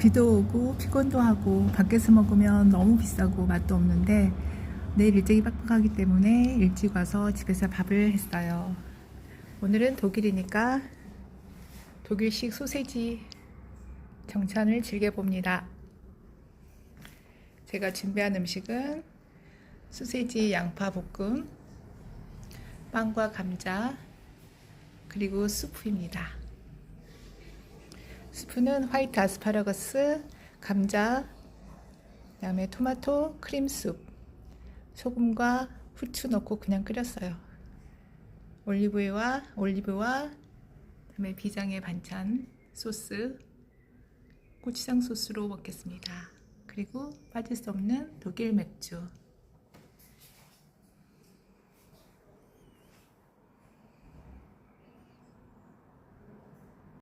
비도 오고 피곤도 하고 밖에서 먹으면 너무 비싸고 맛도 없는데 내일 일정이 빡빡하기 때문에 일찍 와서 집에서 밥을 했어요. 오늘은 독일이니까 독일식 소세지 정찬을 즐겨봅니다. 제가 준비한 음식은 소세지 양파 볶음, 빵과 감자, 그리고 수프입니다. 수프는 화이트 아스파라거스, 감자, 그다음에 토마토 크림숲, 소금과 후추 넣고 그냥 끓였어요. 올리브유와 올리브와 그다음에 비장의 반찬 소스, 고추장 소스로 먹겠습니다. 그리고 빠질 수 없는 독일 맥주.